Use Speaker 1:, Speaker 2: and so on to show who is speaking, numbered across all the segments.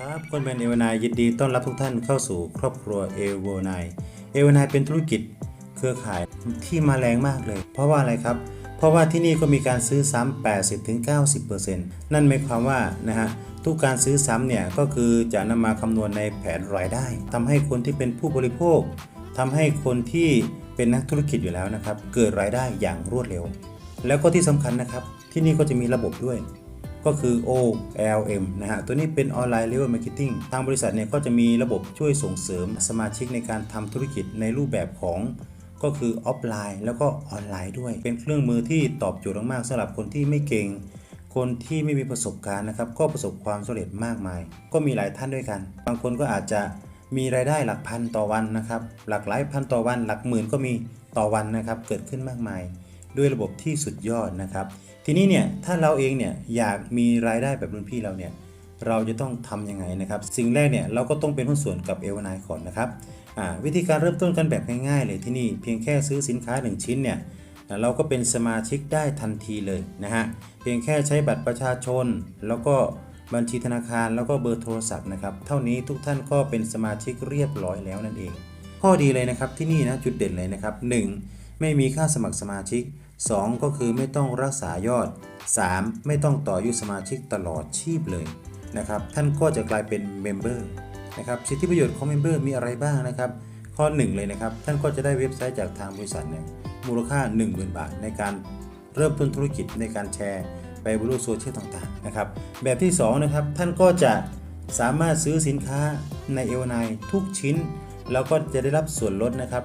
Speaker 1: ครับคนเป็นเอวานายยินดีต้อนรับทุกท่านเข้าสู่ครอบครัวเอวานายเอวานายเป็นธุรกิจเครือข่ายที่มาแรงมากเลย เพราะว่าอะไรครับ เพราะว่าที่นี่ก็มีการซื้อซ้ำ80-90%นั่นหมายความว่านะฮะทุกการซื้อซ้ำเนี่ยก็คือจะนำมาคำนวณในแผนรายได้ทำให้คนที่เป็นผู้บริโภคทำให้คนที่เป็นนักธุรกิจอยู่แล้วนะครับ เกิดรายได้อย่างรวดเร็ว แล้วก็ที่สำคัญนะครับ ที่นี่ก็จะมีระบบด้วย ก็คือ OLM นะฮะ ตัวนี้เป็น Online Level Marketing ทางบริษัทเนี่ยก็จะมีระบบช่วยส่งเสริมสมาชิกในการทำธุรกิจในรูปแบบของก็คือออฟไลน์ แล้วก็ออนไลน์ด้วย เป็นเครื่องมือที่ตอบโจทย์มากๆสำหรับคนที่ไม่เก่ง คนที่ไม่มีประสบการณ์นะครับ ก็ประสบความสำเร็จมากมาย ก็มีหลายท่านด้วยกัน บางคนก็อาจจะมีรายได้หลักพันต่อวันนะครับ หลักหลายพันต่อวัน หลักหมื่นก็มีต่อวันนะครับ เกิดขึ้นมากมาย ด้วยระบบที่สุดยอดนะครับ ทีนี้เนี่ยถ้าเราเองเนี่ยอยากมีรายได้แบบรุ่นพี่เราเนี่ยเราจะต้องทำยังไงนะครับ สิ่งแรกเนี่ยเราก็ต้องเป็นหุ้นส่วนกับเอวนายก่อนนะครับอ่าวิธีการเริ่มต้นกันแบบง่ายๆเลยที่นี่เพียงแค่ซื้อสินค้า 1 ชิ้นเนี่ยเราก็เป็นสมาชิกได้ทันทีเลยนะฮะเพียงแค่ใช้บัตรประชาชน แล้วก็บัญชีธนาคารแล้วก็เบอร์โทรศัพท์นะครับเท่านี้ทุกท่านก็เป็นสมาชิกเรียบร้อยแล้วนั่นเอง ข้อดีเลยนะครับที่นี่นะจุดเด่นเลยนะครับ 1. ไม่มีค่าสมัครสมาชิก 2. ก็คือไม่ต้องรักษายอด 3. ไม่ต้องต่ออายุสมาชิกตลอดชีพเลยนะครับท่านก็จะกลายเป็นเมมเบอร์นะครับสิทธิประโยชน์ของเมมเบอร์มีอะไรบ้างนะครับข้อ 1 เลยนะครับ ท่านก็จะได้เว็บไซต์จากทางบริษัทเนี่ยมูลค่า 10,000 บาท ในการเริ่มต้นธุรกิจในการแชร์ไปบนโลกโซเชียลต่างๆนะครับแบบที่2นะครับท่านก็จะสามารถซื้อสินค้าในเอลไนทุกชิ้น แล้วก็จะได้รับส่วนลดนะครับ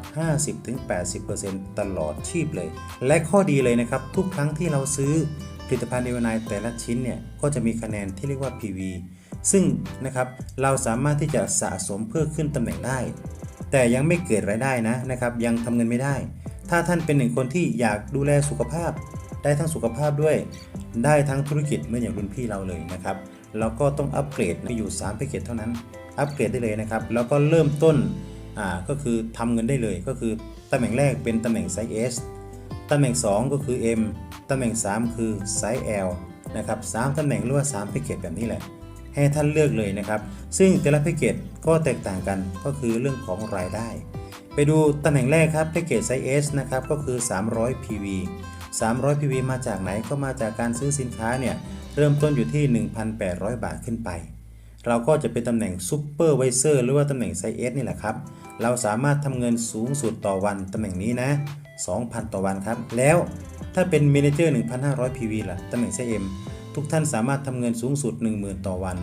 Speaker 1: 50-80%ตลอดชีพเลย และข้อดีเลยนะครับ ทุกครั้งที่เราซื้อผลิตภัณฑ์เอวานายแต่ละชิ้นเนี่ย ก็จะมีคะแนนที่เรียกว่า PV ซึ่งนะครับเราสามารถที่จะสะสมเพื่อขึ้นตำแหน่งได้ แต่ยังไม่เกิดรายได้นะนะครับ ยังทำเงินไม่ได้ ถ้าท่านเป็นหนึ่งคนที่อยากดูแลสุขภาพ ได้ทั้งสุขภาพด้วย ได้ทั้งธุรกิจเหมือนอย่างรุ่นพี่เราเลยนะครับเราก็ต้องอัปเกรดมีอยู่3แพ็กเกจเท่านั้น อัปเกรดได้เลยนะครับ แล้วก็เริ่มต้น อ่าก็คือทำเงินได้เลยก็คือตำแหน่งแรกเป็นตำแหน่งไซส์ S ตำแหน่ง 2 ก็คือ M ตำแหน่ง 3 คือไซส์ L นะครับ3ตำแหน่งหรือว่า3แพ็กเกจแบบนี้แหละ ให้ท่านเลือกเลยนะครับ ซึ่งแต่ละแพ็กเกจก็แตกต่างกันก็คือเรื่องของรายได้ ไปดูตำแหน่งแรกครับแพ็กเกจไซส์ S นะครับก็คือ 300 PV 300 PV มาจากไหนก็มาจากการซื้อสินค้าเนี่ยเริ่มต้นอยู่ที่ 1,800 บาทขึ้นไป เราก็จะเป็นตำแหน่งซูเปอร์ไวเซอร์หรือว่าตำแหน่งไซส์ S นี่แหละครับ เราสามารถทำเงินสูงสุดต่อวันตำแหน่งนี้นะ 2,000 ต่อวันครับ แล้วถ้าเป็นเมนเจอร์1,500 PV ล่ะตำแหน่งไซส์ M ทุกท่านสามารถทำเงินสูงสุด 10,000 ต่อวัน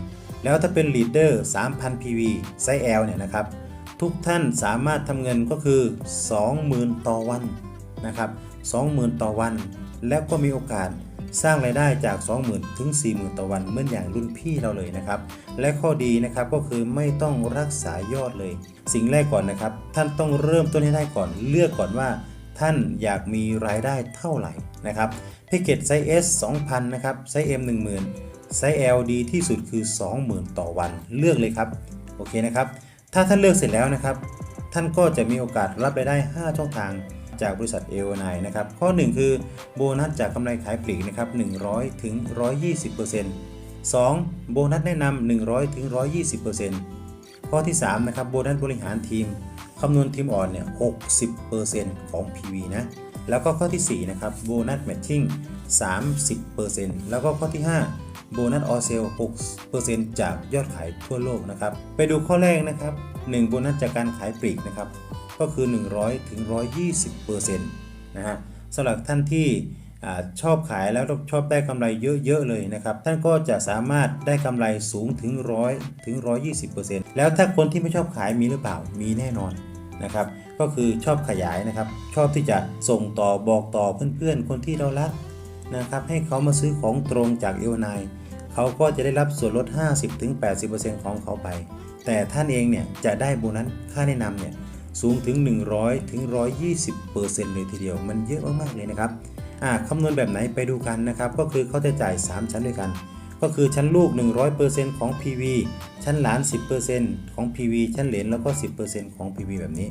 Speaker 1: แล้วถ้าเป็นลีดเดอร์3,000 PV ไซส์ L เนี่ยนะครับ ทุกท่านสามารถทำเงินก็คือ 20,000 ต่อวันนะครับ20,000 ต่อวัน แล้วก็มีโอกาส สร้างรายได้จาก 20,000 ถึง 40,000 ต่อวันเหมือนอย่างรุ่นพี่เราเลยนะครับ และข้อดีนะครับก็คือไม่ต้องรักษายอดเลย สิ่งแรกก่อนนะครับ ท่านต้องเริ่มต้นให้ได้ก่อนเลือกก่อนว่า ท่านอยากมีรายได้เท่าไหร่นะครับแพ็กเกจไซส์ S 2,000 นะครับไซส์ M 10,000 ไซส์ L ดีที่สุดคือ 20,000 ต่อวันเลือกเลยครับโอเคนะครับถ้าท่านเลือกเสร็จแล้วนะครับ ท่านก็จะมีโอกาสรับรายได้ 5 ช่องทาง จากบริษัทเอโอนนะครับ ข้อ 1 คือโบนัสจากกำไรขายปลีกนะครับ100ถึง120% 2. โบนัสแนะนำ100ถึง120%ข้อที่ 3 นะครับ โบนัสบริหารทีมคำนวณทีมอ่อนเนี่ย 60%ของ PV นะ แล้วก็ข้อที่ 4 นะครับ โบนัสแมทชิ่ง 30%แล้วก็ข้อที่ 5 โบนัสออเซล 6%จากยอดขายทั่วโลกนะครับ ไปดูข้อแรกนะครับ 1 โบนัสจากการขายปลีกนะครับ ก็คือ 100ถึง120%นะฮะสำหรับท่านที่อชอบขายแล้วชอบได้กำไรเยอะๆเลยนะครับ ท่านก็จะสามารถได้กำไรสูงถึง100ถึง120%แล้วถ้าคนที่ไม่ชอบขายมีหรือเปล่ามีแน่นอนนะครับ ก็คือชอบขยายนะครับ ชอบที่จะส่งต่อบอกต่อเพื่อนๆ คนที่เรารักนะครับ ให้เขามาซื้อของตรงจากเอลนายเขาก็จะได้รับส่วนลด 50-80%ของเขาไป แต่ท่านเองเนี่ยจะได้โบนัสค่าแนะนำเนี่ย สูงถึง 100ถึง120%เลยทีเดียว มันเยอะมากๆเลยนะครับอ่าคำนวณแบบไหนไปดูกันนะครับ ก็คือเขาจะจ่าย 3 ชั้นด้วยกัน ก็คือชั้นลูก 100%ของ PV ชั้นหลาน 10%ของ PV ชั้นเหลนแล้วก็ 10%ของ PV แบบนี้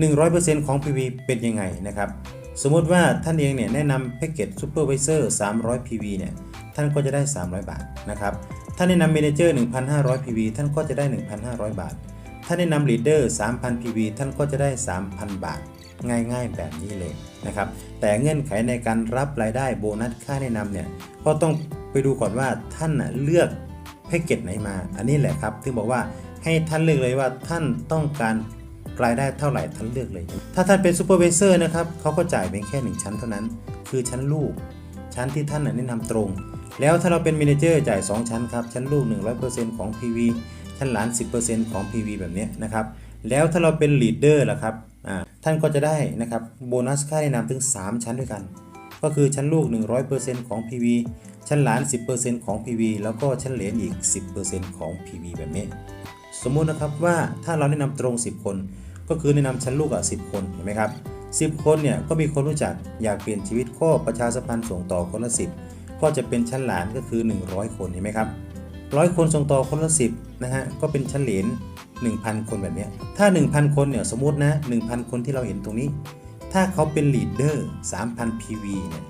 Speaker 1: 100%ของ PV เป็นยังไงนะครับ สมมติว่าท่านเองเนี่ยแนะนำแพ็กเกจซูเปอร์ไวเซอร์300 PV เนี่ยท่านก็จะได้ 300 บาทนะครับ ถ้าแนะนำเมเนเจอร์1,500 PV ท่านก็จะได้ 1,500 บาท ถ้าแนะนำลีดเดอร์3,000 PV ท่านก็จะได้ 3,000 บาท ง่ายๆแบบนี้เลยนะครับ แต่เงื่อนไขในการรับรายได้โบนัสค่าแนะนำเนี่ย ก็ต้องไปดูก่อนว่าท่านเลือกแพ็กเกจไหนมา อันนี้แหละครับที่บอกว่าให้ท่านเลือกเลยว่าท่านต้องการรายได้เท่าไหร่ท่านเลือกเลย ถ้าท่านเป็นซูเปอร์วิเซอร์นะครับเขาก็จ่ายเพียงแค่หนึ่งชั้นเท่านั้น คือชั้นลูก ชั้นที่ท่านแนะนำตรง แล้วถ้าเราเป็นเมเนเจอร์จ่าย 2 ชั้นครับ ชั้นลูก 100%ของ PV ชั้นหลาน10%ของ PV แบบนี้นะครับ แล้วถ้าเราเป็นลีดเดอร์ล่ะครับท่านก็จะได้นะครับโบนัสค่าแนะนำถึง 3 ชั้นด้วยกัน ก็คือชั้นลูก 100%ของ PV ชั้นหลาน 10%ของ PV แล้วก็ชั้นเหลนอีก 10%ของ PV แบบนี้ สมมุตินะครับว่าถ้าเราแนะนำตรง 10 คน ก็คือแนะนำชั้นลูกอะ10 คนเห็นไหมครับ10 คนเนี่ยก็มีคนรู้จักอยากเปลี่ยนชีวิตก็ประชาสัมพันธ์ส่งต่อคนละ 10 ก็จะเป็นชั้นหลานก็คือ 100 คนเห็นไหมครับ ร้อยคนส่งต่อคนละ10นะฮะก็เป็นชั้นเหลน1,000 คนแบบนี้ถ้า 1,000 คนเนี่ยสมมตินะ 1,000 คนที่เราเห็นตรงนี้ ถ้าเขาเป็นลีดเดอร์3,000 PV เนี่ย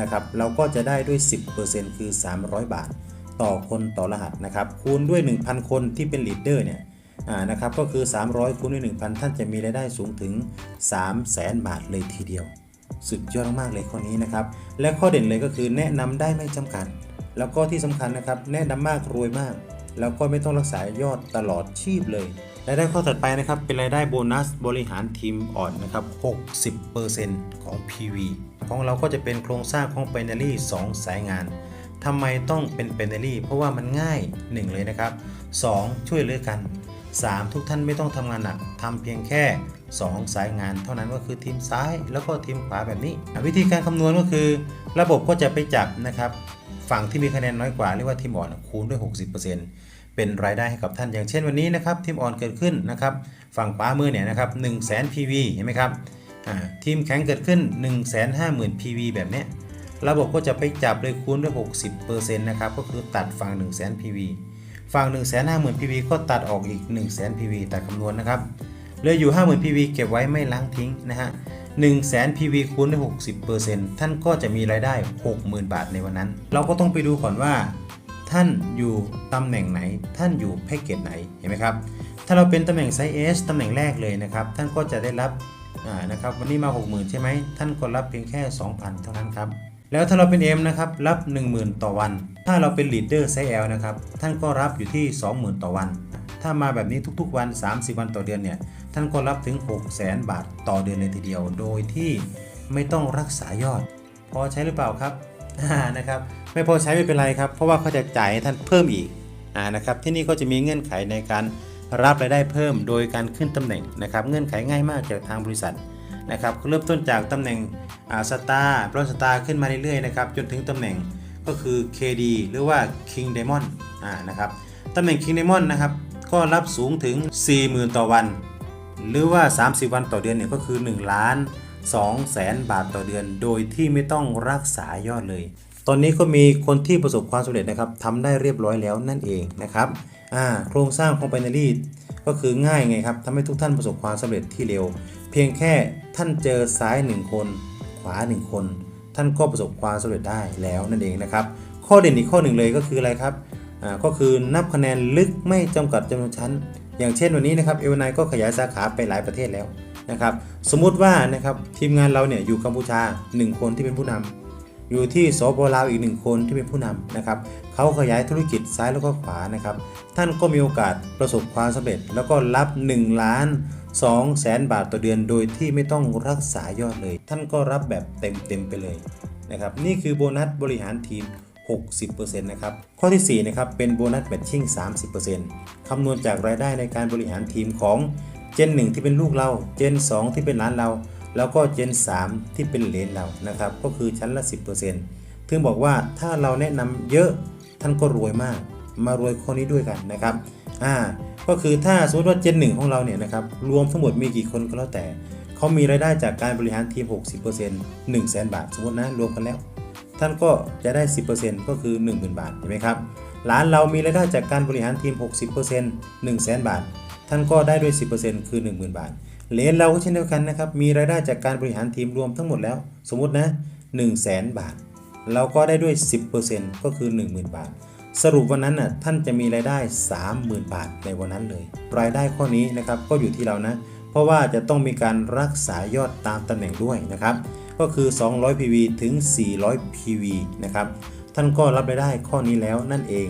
Speaker 1: นะครับเราก็จะได้ด้วย 10%คือ 300 บาท ต่อคนต่อรหัสนะครับคูณด้วย 1,000 คนที่เป็นลีดเดอร์เนี่ยนะครับก็คือ 300 คูณด้วย 1,000 ท่านจะมีรายได้สูงถึง 300,000 บาทเลยทีเดียว สุดยอดมากเลยข้อนี้นะครับ และข้อเด่นเลยก็คือแนะนำได้ไม่จำกัด แล้วก็ที่สำคัญนะครับแนะนำมากรวยมาก แล้วก็ไม่ต้องรักษายอดตลอดชีพเลยรายได้ข้อถัดไปนะครับเป็นรายได้โบนัสบริหารทีมอ่อนนะครับ 60%ของ PV ของเราก็จะเป็นโครงสร้างของ b i n a r y 2 สายงานทำไมต้องเป็น b i n a r y เพราะว่ามันง่าย 1 เลยนะครับ 2 ช่วยเหลือกัน 3 ทุกท่านไม่ต้องทำงานหนักทำเพียงแค่ 2 สายงาน เท่านั้นก็คือทีมซ้ายแล้วก็ทีมขวาแบบนี้ วิธีการคำนวณก็คือ ระบบก็จะไปจับนะครับ ฝั่งที่มีคะแนนน้อยกว่าเรียกว่าทีมอ่อนคูณด้วย 60%เป็นรายได้ให้กับท่านอย่างเช่นวันนี้นะครับทีมอ่อนเกิดขึ้นนะครับฝั่งขวามือเนี่ยนะครับ1 0 0 0 0แสน PV เห็นไหมครับทีมแข็งเกิดขึ้น 1 5 0 0 0 0 PV แบบนี้ระบบก็จะไปจับเลยคูณด้วย 60%นะครับก็คือตัดฝั่ง 1 0 0 0 0 PV ฝั่ง 1 5 0 0 0 0 PV ก็ตัดออกอีก 1 0 0 0 0 0 PV ตัดคำนวณนะครับเหลืออยู่ 50,000 PV เก็บไว้ไม่ล้างทิ้งนะฮะ 1 0 0 0 0 0 PV คูณด้วย60%ท่านก็จะมีรายได้ 60,000 บาทในวันนั้น เราก็ต้องไปดูก่อนว่า ท่านอยู่ตำแหน่งไหน ท่านอยู่แพ็กเกจไหน เห็นไหมครับ ถ้าเราเป็นตำแหน่งไซส์ S ตำแหน่งแรกเลยนะครับ ท่านก็จะได้รับอ่านะครับวันนี้มา 60,000 ใช่ไหม ท่านก็รับเพียงแค่ 2,000 เท่านั้นครับ แล้วถ้าเราเป็น M นะครับ รับ 10,000 ต่อวัน ถ้าเราเป็น Leader ไซส์ L นะครับ ท่านก็รับอยู่ที่ 20,000 ต่อวัน ถ้ามาแบบนี้ทุกๆวัน 30 วันต่อเดือนเนี่ย ท่านก็รับถึง 600,000บาทต่อเดือนเลยทีเดียว โดยที่ไม่ต้องรักษายอด พอใช้หรือเปล่าครับอ่านะครับ ไม่พอใช้ไม่เป็นไรครับ เพราะว่าเขาจะจ่ายให้ท่านเพิ่มอีกอ่านะครับ ที่นี่ก็จะมีเงื่อนไขในการรับรายได้เพิ่มโดยการขึ้นตำแหน่งนะครับ เงื่อนไขง่ายมากจากทางบริษัทนะครับเริ่มต้นจากตำแหน่งอาสตาร์บรอนสตาร์ขึ้นมาเรื่อยๆนะครับจนถึงตำแหน่งก็คือ KD หรือว่า King Diamond อ่านะครับตำแหน่ง King Diamond นะครับ ก็รับสูงถึง 40,000 ต่อวัน หรือว่า 30 วันต่อเดือนเนี่ยก็คือ 1 ล้าน2แสนบาทต่อเดือน โดยที่ไม่ต้องรักษายอดเลย ตอนนี้ก็มีคนที่ประสบความสำเร็จนะครับทำได้เรียบร้อยแล้วนั่นเองนะครับอ่าโครงสร้างของ binary ก็คือง่ายไงครับทำให้ทุกท่านประสบความสำเร็จที่เร็ว เพียงแค่ท่านเจอซ้าย 1 คน ขวา 1 คน ท่านก็ประสบความสำเร็จได้แล้วนั่นเองนะครับ ข้อเด่นอีกข้อหนึ่งเลยก็คืออะไรครับ ก็คือนับคะแนนลึกไม่จำกัดจำนวนชั้น อย่างเช่นวันนี้นะครับเอเวนก็ขยายสาขาไปหลายประเทศแล้วนะครับสมมุติว่านะครับทีมงานเราเนี่ยอยู่กัมพูชา 1 คนที่เป็นผู้นำอยู่ที่สปลาวอีกหนึ่งคนที่เป็นผู้นำนะครับเขาขยายธุรกิจซ้ายแล้วก็ขวานะครับท่านก็มีโอกาสประสบความสำเร็จ แล้วก็รับ 1 ล้าน2แสนบาทต่อเดือนโดยที่ไม่ต้องรักษายอดเลย ท่านก็รับแบบเต็มๆไปเลยนะครับนี่คือโบนัสบริหารทีม 60%นะครับข้อที่ 4 นะครับ เป็นโบนัสแมทชิ่ง 30%คำนวณจากรายได้ในการบริหารทีมของเจน 1 ที่เป็นลูกเรา เจน 2 ที่เป็นหลานเรา แล้วก็เจน 3 ที่เป็นเลนเรานะครับก็คือชั้นละ 10%ถึงบอกว่าถ้าเราแนะนำเยอะท่านก็รวยมาก มารวยข้อนี้ด้วยกันนะครับอ่าก็คือถ้าสมมติว่าเจน1ของเราเนี่ยนะครับรวมทั้งหมดมีกี่คนก็แล้วแต่เขามีรายได้จากการบริหารทีม 60% 1 0 0 0 0แบาท สมมตินะรวมกันแล้ว ท่านก็จะได้ 10%ก็คือ 10,000 บาทเห็นไหมครับร้านเรามีรายได้จากการบริหารทีม 60% 1 0,000 บาท ท่านก็ได้ด้วย 10%คือ 10,000 บาท เลนเราก็เช่นเดียวกันนะครับ มีรายได้จากการบริหารทีมรวมทั้งหมดแล้ว สมมตินะ100,000 บาท เราก็ได้ด้วย 10%ก็คือ 10,000 บาท สรุปวันนั้นน่ะท่านจะมีรายได้ 30,000 บาทในวันนั้นเลย รายได้ข้อนี้นะครับก็อยู่ที่เรานะ เพราะว่าจะต้องมีการรักษายอดตามตำแหน่งด้วยนะครับ ก็คือ 200 PV ถึง 400 PV นะครับ ท่านก็รับรายได้ข้อนี้แล้วนั่นเอง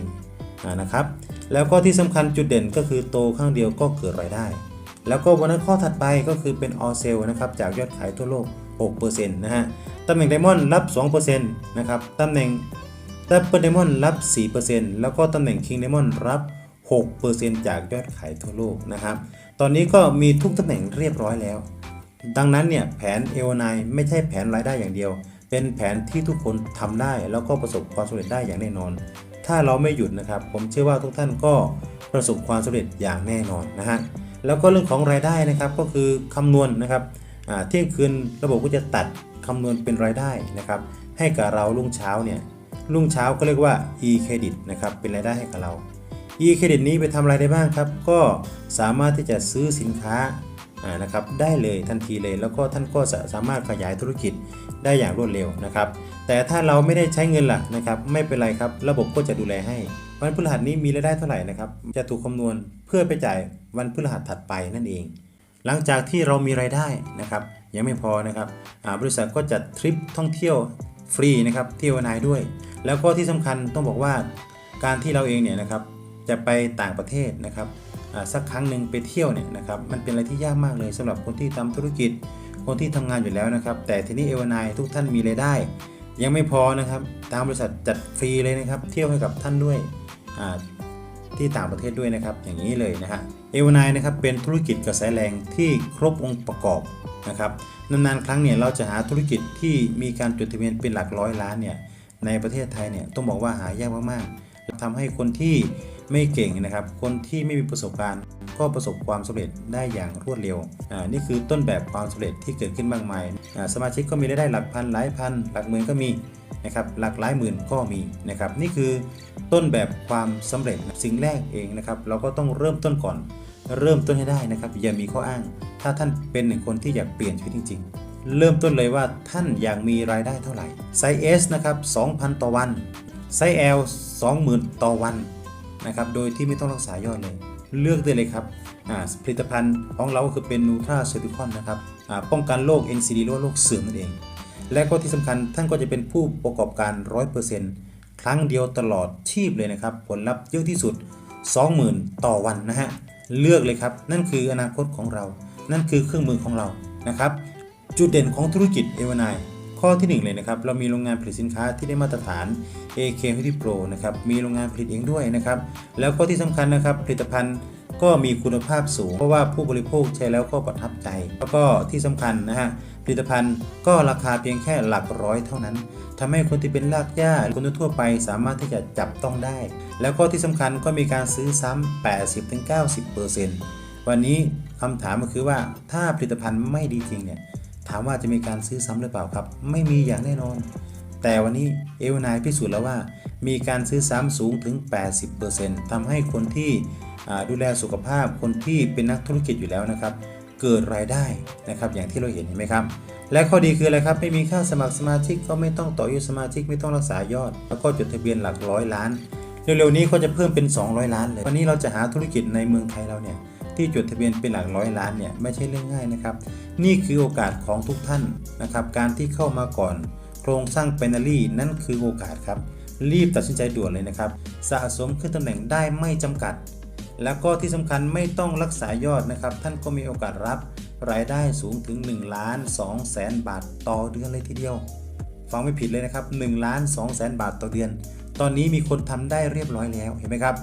Speaker 1: อานะครับ แล้วก็ที่สำคัญจุดเด่นก็คือโตข้างเดียวก็เกิดรายได้ แล้วก็วันนั้นข้อถัดไปก็คือเป็น all sale นะครับจากยอดขายทั่วโลก 6%นะฮะ ตำแหน่งไดมอนด์รับ 2%นะครับ ตำแหน่งดับเบิลไดมอนด์รับ 4%แล้วก็ตำแหน่งคิงไดมอนด์รับ 6%จากยอดขายทั่วโลกนะครับ ตอนนี้ก็มีทุกตำแหน่งเรียบร้อยแล้ว ดังนั้นเนี่ยแผน a อ i ไม่ใช่แผนรายได้อย่างเดียว เป็นแผนที่ทุกคนทำได้แล้วก็ประสบความสำเร็จได้อย่างแน่นอน ถ้าเราไม่หยุดนะครับ ผมเชื่อว่าทุกท่านก็ประสบความสำเร็จอย่างแน่นอนนะฮะแล้วก็เรื่องของรายได้นะครับก็คือคำนวณนะครับเที่ยงคืนระบบก็จะตัดคำนวณเป็นรายได้นะครับ ให้กับเรารุ่งเช้าเนี่ยรุ่งเช้าก็เรียกว่า e credit นะครับเป็นรายได้ให้กับเรา e credit นี้ไปทำอะไรได้บ้างครับ ก็สามารถที่จะซื้อสินค้า นะครับได้เลยทันทีเลย แล้วก็ท่านก็สามารถขยายธุรกิจได้อย่างรวดเร็วนะครับ แต่ถ้าเราไม่ได้ใช้เงินล่ะนะครับ ไม่เป็นไรครับ ระบบก็จะดูแลให้ วันพฤหัสนี้มีรายได้เท่าไหร่นะครับ จะถูกคำนวณเพื่อไปจ่ายวันพฤหัสถัดไปนั่นเอง หลังจากที่เรามีรายได้นะครับยังไม่พอนะครับบริษัทก็จัดทริปท่องเที่ยวฟรีนะครับเที่ยวนายด้วย แล้วก็ที่สำคัญต้องบอกว่าการที่เราเองเนี่ยนะครับจะไปต่างประเทศนะครับ สักครั้งหนึ่งไปเที่ยวเนี่ยนะครับมันเป็นอะไรที่ยากมากเลยสำหรับคนที่ทำธุรกิจ คนที่ทำงานอยู่แล้วนะครับ แต่ทีนี้เอวานายทุกท่านมีรายได้ ยังไม่พอนะครับทางบริษัทจัดฟรีเลยนะครับ เที่ยวให้กับท่านด้วยที่ต่างประเทศด้วยนะครับ อย่างนี้เลยนะฮะเอวานายนะครับเป็นธุรกิจกระแสแรงที่ครบองค์ประกอบนะครับนานๆครั้งเนี่ยเราจะหาธุรกิจที่มีการจดทะเบียนเป็นหลักร้อยล้านเนี่ยในประเทศไทยเนี่ยต้องบอกว่าหายากมากๆทำให้คนที่ ไม่เก่งนะครับ คนที่ไม่มีประสบการณ์ ก็ประสบความสำเร็จได้อย่างรวดเร็วอ่านี่คือต้นแบบความสำเร็จที่เกิดขึ้นมากมายอ่าสมาชิกก็มีรายได้หลักพันหลายพัน หลักหมื่นก็มีนะครับหลักหลายหมื่นก็มีนะครับ นี่คือต้นแบบความสำเร็จสิ่งแรกเองนะครับ เราก็ต้องเริ่มต้นก่อน เริ่มต้นให้ได้นะครับ อย่ามีข้ออ้าง ถ้าท่านเป็นหนึ่งคนที่อยากเปลี่ยนชีวิตจริง ๆ เริ่มต้นเลยว่าท่านอยากมีรายได้เท่าไหร่ไซส์ S นะครับ2,000 ต่อวันไซส์ L 20,000 ต่อวัน นะครับโดยที่ไม่ต้องรักษายอดเลย เลือกได้เลยครับอ่าผลิตภัณฑ์ของเราก็คือเป็นนูทราเซอร์ติคอนนะครับอ่าป้องกันโรค NCD หรือว่าโรคเสื่อมนั่นเอง และก็ที่สำคัญท่านก็จะเป็นผู้ประกอบการ 100%ครั้งเดียวตลอดชีพเลยนะครับ ผลลัพธ์เยอะที่สุด 20,000 ต่อวันนะฮะเลือกเลยครับนั่นคืออนาคตของเรา นั่นคือเครื่องมือของเรานะครับจุดเด่นของธุรกิจเอวานาย ข้อที่ 1 เลยนะครับ เรามีโรงงานผลิตสินค้าที่ได้มาตรฐาน AK h i Pro นะครับ มีโรงงานผลิตเองด้วยนะครับ แล้วก็ที่สำคัญนะครับ ผลิตภัณฑ์ก็มีคุณภาพสูง เพราะว่าผู้บริโภคใช้แล้วก็ประทับใจ แล้วก็ที่สำคัญนะฮะ ผลิตภัณฑ์ก็ราคาเพียงแค่หลักร้อยเท่านั้นทำให้คนที่เป็นรากหญ้าคนทั่วไปสามารถที่จะจับต้องได้ แล้วก็ที่สำคัญก็มีการซื้อซ้ำ80-90%วันนี้คำถามก็คือว่าถ้าผลิตภัณฑ์ไม่ดีจริงเนี่ย ถามว่าจะมีการซื้อซ้ำหรือเปล่าครับ ไม่มีอย่างแน่นอน แต่วันนี้เอลนายพิสูจน์แล้วว่า มีการซื้อซ้ำสูงถึง 80%ทำให้คนที่ดูแลสุขภาพคนที่เป็นนักธุรกิจอยู่แล้วนะครับ เกิดรายได้นะครับ อย่างที่เราเห็นเห็นไหมครับ และข้อดีคืออะไรครับ ไม่มีค่าสมัครสมาชิกก็ไม่ต้องต่ออายุสมาชิกไม่ต้องรักษายอด แล้วก็จดทะเบียนหลักร้อยล้านเร็วๆนี้ก็จะเพิ่มเป็น 200 ล้านเลยวันนี้เราจะหาธุรกิจในเมืองไทยเราเนี่ย ที่จดทะเบียนเป็นหลักร้อยล้านเนี่ยไม่ใช่เรื่องง่ายนะครับ นี่คือโอกาสของทุกท่านนะครับการที่เข้ามาก่อน โครงสร้างเปนารีนั่นคือโอกาสครับ รีบตัดสินใจด่วนเลยนะครับสะสมขึ้นตำแหน่งได้ไม่จำกัด แล้วก็ที่สำคัญไม่ต้องรักษายอดนะครับ ท่านก็มีโอกาสรับรายได้สูงถึง1ล้าน2แสนบาทต่อเดือนเลยทีเดียวฟังไม่ผิดเลยนะครับ1ล้าน2แสนบาทต่อเดือน ตอนนี้มีคนทำได้เรียบร้อยแล้วเห็นไหมครับ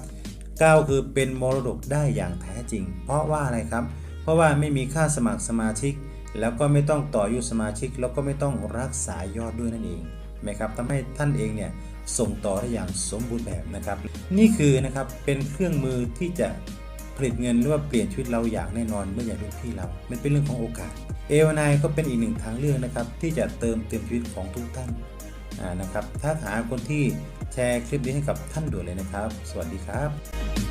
Speaker 1: ก้าคือเป็นมรดกได้อย่างแท้จริง เพราะว่าอะไรครับ เพราะว่าไม่มีค่าสมัครสมาชิก แล้วก็ไม่ต้องต่ออายุสมาชิก แล้วก็ไม่ต้องรักษายอดด้วยนั่นเองนไหมครับทำให้ท่านเองเนี่ยส่งต่อได้อย่างสมบูรณ์แบบนะครับ นี่คือนะครับเป็นเครื่องมือที่จะผลิตเงินหรือว่าเปลี่ยนชีวิตเราอย่างแน่นอนเมื่ออย่างรุ่นพี่เรา มันเป็นเรื่องของโอกาสเอวานก็เป็นอีกหนึ่งทางเลือกนะครับที่จะเติมเต็มชีวิตของทุกท่านนะครับถ้าหาคนที่ แชร์คลิปนี้ให้กับท่านด่วนเลยนะครับ สวัสดีครับ